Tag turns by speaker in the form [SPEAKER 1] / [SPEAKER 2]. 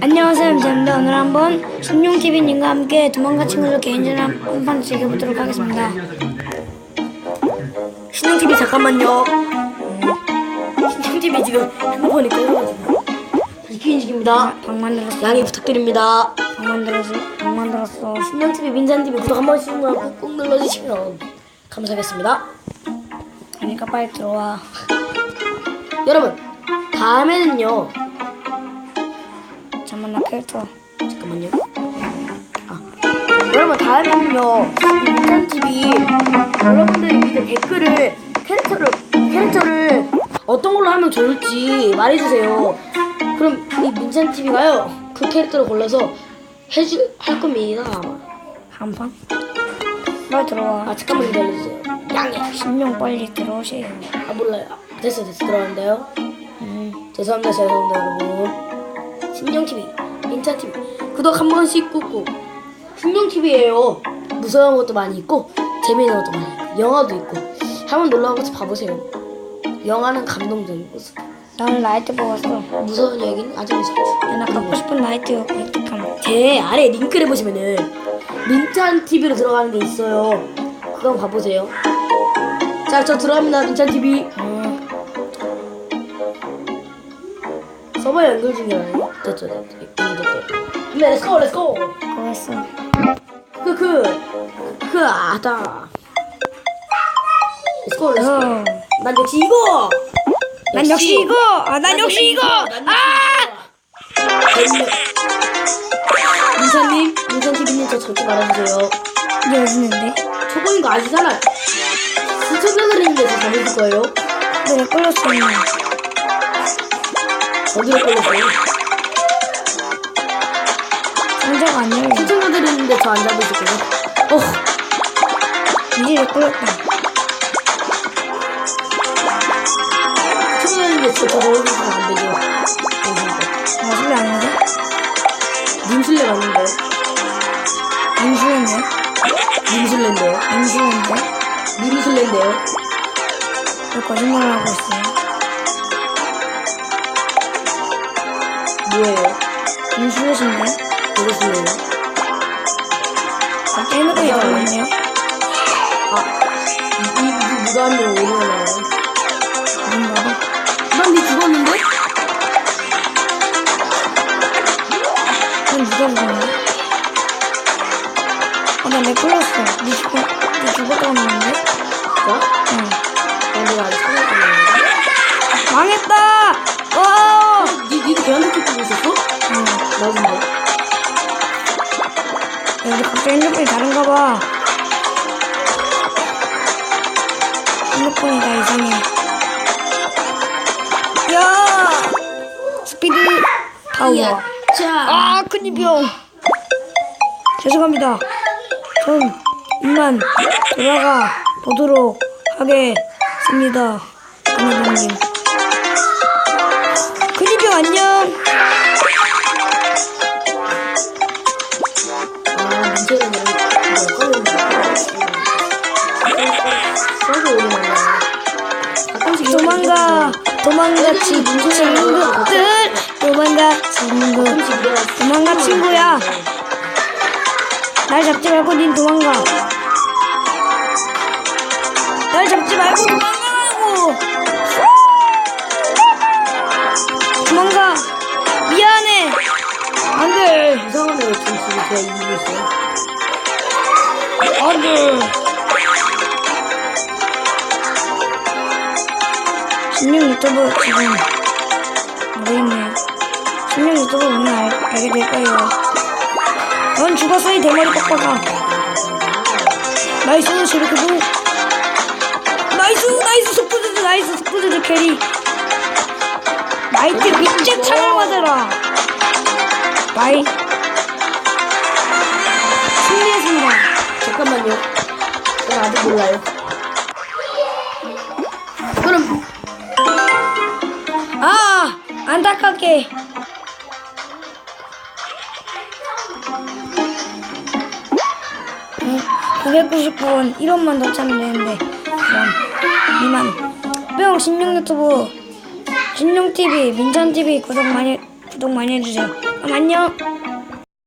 [SPEAKER 1] 안녕하세요, 임자입니다. 오늘 한번 신용TV님과 함께 도망가 친구들 개인전 한판 즐겨보도록 하겠습니다.
[SPEAKER 2] 신용TV 잠깐만요. 신용TV 지금 핸드폰이 꺼져가지고. 이기인식입니다.
[SPEAKER 1] 방 만들었어.
[SPEAKER 2] 양해 부탁드립니다.
[SPEAKER 1] 방 만들었어. 방 만들었어.
[SPEAKER 2] 신용TV 민산TV 구독 한 번씩 꾹꾹 눌러주시면 감사하겠습니다.
[SPEAKER 1] 그러니까 빨리 들어와.
[SPEAKER 2] 여러분, 다음에는요.
[SPEAKER 1] 잠깐만, 나 캐릭터.
[SPEAKER 2] 잠깐만요. 아, 여러분 다음에는요. 민산TV 여러분들이 밑에 댓글을 캐릭터를 캐릭터를 어떤 걸로 하면 좋을지 말해주세요. 그럼 이 민찬 TV가요 그 캐릭터를 골라서 해주 할 겁니다. 아마.
[SPEAKER 1] 한 판? 빨리 들어와.
[SPEAKER 2] 아 잠깐만 기다려주세요. 양해.
[SPEAKER 1] 신용 빨리 들어오세요.
[SPEAKER 2] 아 몰라요. 아, 됐어 됐어 들어간대요.
[SPEAKER 1] 음,
[SPEAKER 2] 죄송합니다 죄송합니다 여러분. 신용 TV, 민찬 TV 구독 한 번씩 꾹꾹. 신용 TV예요. 무서운 것도 많이 있고 재미있는 것도 많이 있고 영화도 있고 한번 놀러와서 봐보세요. 영화는 감동적인 모습.
[SPEAKER 1] 나는 라이트 뽑았어.
[SPEAKER 2] 무서운 얘기는 아주 무섭지.
[SPEAKER 1] 야, 나 갖고 싶은 라이트 획득함.
[SPEAKER 2] 제 아래 링크를 보시면은 민찬 TV로 들어가는 게 있어요. 그거 한번 봐보세요. 자, 저 들어갑니다. 민찬 TV. 서버 연결 중이라요. 됐죠, 됐죠. 연결됐대요. 한번 렛츠고, 렛츠고.
[SPEAKER 1] 그거 했어.
[SPEAKER 2] 그, 그, 그, 아다. 렛츠고, 렛츠고.
[SPEAKER 1] 어.
[SPEAKER 2] 난 역시 이거.
[SPEAKER 1] 난 역시 이거! 아, 난 역시 이거! 아!
[SPEAKER 2] 민찬님, 민찬 TV님 저 절대 말아주세요.
[SPEAKER 1] 이게 어디 있는데?
[SPEAKER 2] 초보인 거 아시잖아요. 시청자들 있는데 저 잘해줄 거예요.
[SPEAKER 1] 내가 끌렸어. 이미.
[SPEAKER 2] 어디로 걸렸어요?
[SPEAKER 1] 상자가.
[SPEAKER 2] 시청자들 있는데 저 안 잡으실 거예요? 어,
[SPEAKER 1] 이제.
[SPEAKER 2] 시청자들 있는데 저, 저 잡으시면 안 되죠.
[SPEAKER 1] 아, 술래 아닌데?
[SPEAKER 2] 님술래 맞는데?
[SPEAKER 1] 임수인데?
[SPEAKER 2] 님술래인데요?
[SPEAKER 1] 임수인데?
[SPEAKER 2] 님술래인데요?
[SPEAKER 1] 왜 거짓말을 하고 있어요?
[SPEAKER 2] 뭐예요?
[SPEAKER 1] 임수인데?
[SPEAKER 2] 누구술래요?
[SPEAKER 1] 갑자기 핸드폰이 걸렸네요?
[SPEAKER 2] 아, 이, 이, 오류가 나와요?
[SPEAKER 1] 뭔가 봐.
[SPEAKER 2] 난니 죽었는데?
[SPEAKER 1] 그럼 누가 죽었네? 아, 나내 끌렸어. 니 죽었, 니 죽었다고 했는데?
[SPEAKER 2] 자,
[SPEAKER 1] 응.
[SPEAKER 2] 난 내가 아직 안 나는데?
[SPEAKER 1] 망했다! 갑자기 핸드폰이 다른가 봐. 핸드폰이 다 이상해. 야! 스피드 파워.
[SPEAKER 2] 자,
[SPEAKER 1] 아, 큰이병. 죄송합니다. 전 이만 돌아가 보도록 하겠습니다. 큰
[SPEAKER 2] 써서 오랜만에. 가끔씩
[SPEAKER 1] 도망가, 도망가 친, 친구들, 도망가 친구, 도망가 친구야. 날 잡지 말고 닌 도망가. 날 잡지 말고 도망가라고. 도망가. 미안해. 안돼,
[SPEAKER 2] 지금 지금 제가 이기고 있어요.
[SPEAKER 1] 안돼. 신용 유튜브 지금 모르겠네요. 신용 유튜브 오늘 알, 알게 될 거예요. 넌 죽었어 이 대머리 빡빡아. 나이스 쉐리크도. 나이스 나이스 속도즈드 나이스 속도즈드 캐리. 나이트 창을 맞아라. 바이. 승리했습니다.
[SPEAKER 2] 잠깐만요. 제가 아직 몰라요.
[SPEAKER 1] 안타깝게 응, 999원 1원만 더 차면 되는데 그럼 이만 뿅 신용 유튜브 신용 TV, 민찬 TV 구독 많이 구독 많이 해주세요. 그럼 안녕.